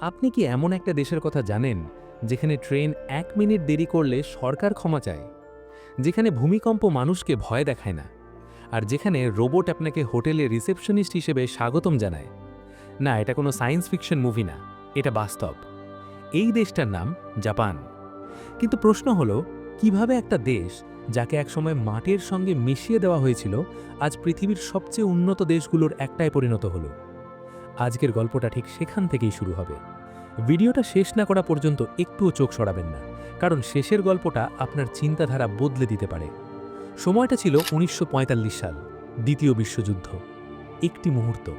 আপনি কি এমন একটা দেশের কথা জানেন যেখানে ট্রেন এক মিনিট দেরি করলে সরকার ক্ষমা চায়? যেখানে ভূমিকম্প মানুষকে ভয় দেখায় না? আর যেখানে রোবট আপনাকে হোটেলে রিসেপশনিস্ট হিসেবে স্বাগতম জানায়? না, এটা কোনো সায়েন্স ফিকশন মুভি না, এটা বাস্তব। এই দেশটার নাম জাপান। কিন্তু প্রশ্ন হলো, কীভাবে একটা দেশ যাকে একসময় মাটির সঙ্গে মিশিয়ে দেওয়া হয়েছিল, আজ পৃথিবীর সবচেয়ে উন্নত দেশগুলোর একটাই পরিণত হলো? আজকের গল্পটা ঠিক সেখান থেকেই শুরু হবে। ভিডিওটা শেষ না করা পর্যন্ত একটুও চোখ সরাবেন না, কারণ শেষের গল্পটা আপনার চিন্তাধারা বদলে দিতে পারে। সময়টা ছিল উনিশশো পঁয়তাল্লিশ সাল, দ্বিতীয় বিশ্বযুদ্ধ। একটি মুহূর্ত,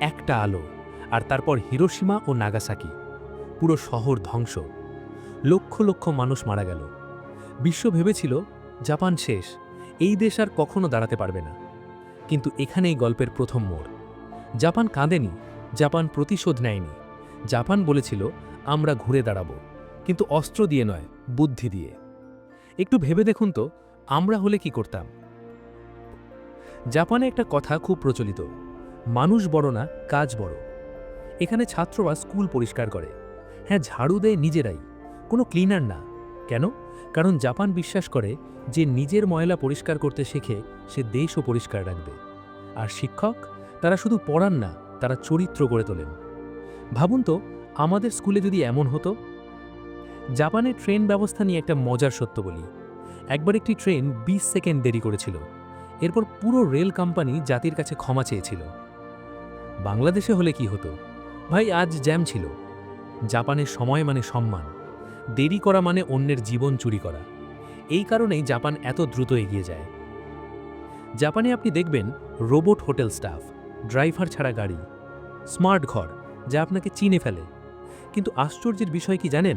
একটা আলো, আর তারপর হিরোসীমা ও নাগাসাকি। পুরো শহর ধ্বংস। লক্ষ লক্ষ মানুষ মারা গেল। বিশ্ব ভেবেছিল, জাপান শেষ, এই দেশ আর কখনো দাঁড়াতে পারবে না। কিন্তু এখানেই গল্পের প্রথম মোড়। জাপান কাঁদেনি জাপান প্রতিশোধ নেয়নি। জাপান বলেছিল, আমরা ঘুরে দাঁড়াব, কিন্তু অস্ত্র দিয়ে নয়, বুদ্ধি দিয়ে। একটু ভেবে দেখুন তো, আমরা হলে কি করতাম? জাপানে একটা কথা খুব প্রচলিত, মানুষ বড় না, কাজ বড়। এখানে ছাত্ররা স্কুল পরিষ্কার করে হ্যাঁ ঝাড়ু দেয় নিজেরাই, কোনো ক্লিনার না। কেন? কারণ জাপান বিশ্বাস করে, যে নিজের ময়লা পরিষ্কার করতে শেখে, সে দেশও পরিষ্কার রাখবে। আর শিক্ষক, তারা শুধু পড়ান না তারা চরিত্র গড়ে তোলেন। ভাবুন তো, আমাদের স্কুলে যদি এমন হতো। জাপানের ট্রেন ব্যবস্থা নিয়ে একটা মজার সত্য বলি। একবার একটি ট্রেন ২০ সেকেন্ড দেরি করেছিল। এরপর পুরো রেল কোম্পানি জাতির কাছে ক্ষমা চেয়েছিল। বাংলাদেশে হলে কি হতো? ভাই, আজ জ্যাম ছিল। জাপানের সময় মানে সম্মান। দেরি করা মানে অন্যের জীবন চুরি করা। এই কারণেই জাপান এত দ্রুত এগিয়ে যায়। জাপানে আপনি দেখবেন, রোবট হোটেল স্টাফ। ড্রাইভার ছাড়া গাড়ি। স্মার্ট ঘর, যা আপনাকে চিনে ফেলে। কিন্তু আশ্চর্যের বিষয় কি জানেন?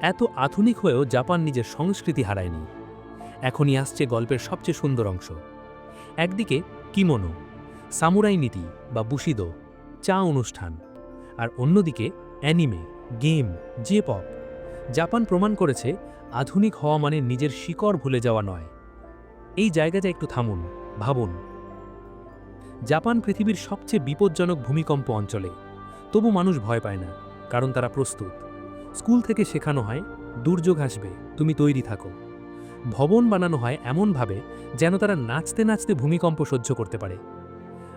এত আধুনিক হয়েও জাপান নিজের সংস্কৃতি হারায়নি। এখনই আসছে গল্পের সবচেয়ে সুন্দর অংশ। একদিকে কিমনো, সামুরাই নীতি বা বুশিদো, চা অনুষ্ঠান। আর অন্যদিকে anime, game J pop Japan প্রমাণ করেছে আধুনিক হওয়া মানে নিজের শিকড় ভুলে যাওয়া নয়। এই জায়গাটা একটু থামুন, ভাবুন। জাপান পৃথিবীর সবচেয়ে বিপজ্জনক ভূমিকম্প অঞ্চলে। তবু মানুষ ভয় পায় না, কারণ তারা প্রস্তুত। স্কুল থেকে শেখানো হয়, দুর্যোগ আসবে, তুমি তৈরি থাকো। ভবন বানানো হয় এমনভাবে যেন তারা নাচতে নাচতে ভূমিকম্প সহ্য করতে পারে।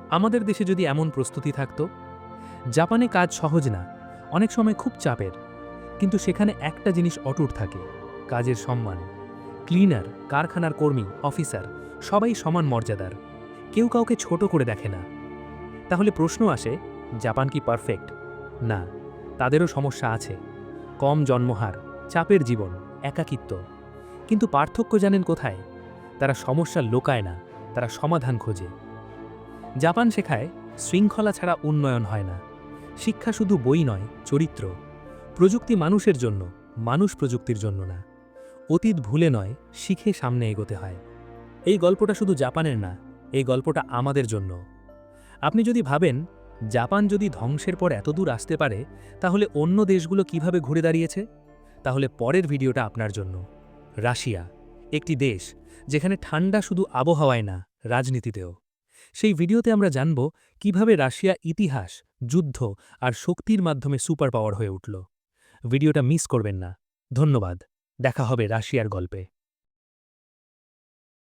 আমাদের দেশে যদি এমন প্রস্তুতি থাকতো? জাপানে কাজ সহজ না, অনেক সময় খুব চাপের। কিন্তু সেখানে একটা জিনিস অটুট থাকে, কাজের সম্মান। ক্লিনার, কারখানার কর্মী, অফিসার, সবাই সমান মর্যাদার। কেউ কাউকে ছোট করে দেখে না। তাহলে প্রশ্ন আসে, জাপান কি পারফেক্ট না, তাদেরও সমস্যা আছে। কম জন্মহার, চাপের জীবন, একাকিত্ব। কিন্তু পার্থক্য জানেন কোথায়? তারা সমস্যা লোকায় না, তারা সমাধান খোঁজে। জাপান শেখায়, শৃঙ্খলা ছাড়া উন্নয়ন হয় না। শিক্ষা শুধু বই নয়, চরিত্র। প্রযুক্তি মানুষের জন্য, মানুষ প্রযুক্তির জন্য না। অতীত ভুলে নয়, শিখে সামনে এগোতে হয়। এই গল্পটা শুধু জাপানের না এই গল্পটা আমাদের জন্য। আপনি যদি ভাবেন, জাপান যদি ধ্বংসের পর এতদূর আসতে পারে, তাহলে অন্য দেশগুলো কীভাবে ঘুরে দাঁড়িয়েছে? তাহলে পরের ভিডিওটা আপনার জন্য। রাশিয়া, একটি দেশ যেখানে ঠান্ডা শুধু আবহাওয়ায় না, রাজনীতিতেও। সেই ভিডিওতে আমরা জানব কীভাবে রাশিয়া ইতিহাস, যুদ্ধ আর শক্তির মাধ্যমে সুপার পাওয়ার হয়ে উঠল। ভিডিওটা মিস করবেন না। ধন্যবাদ। দেখা হবে রাশিয়ার গল্পে।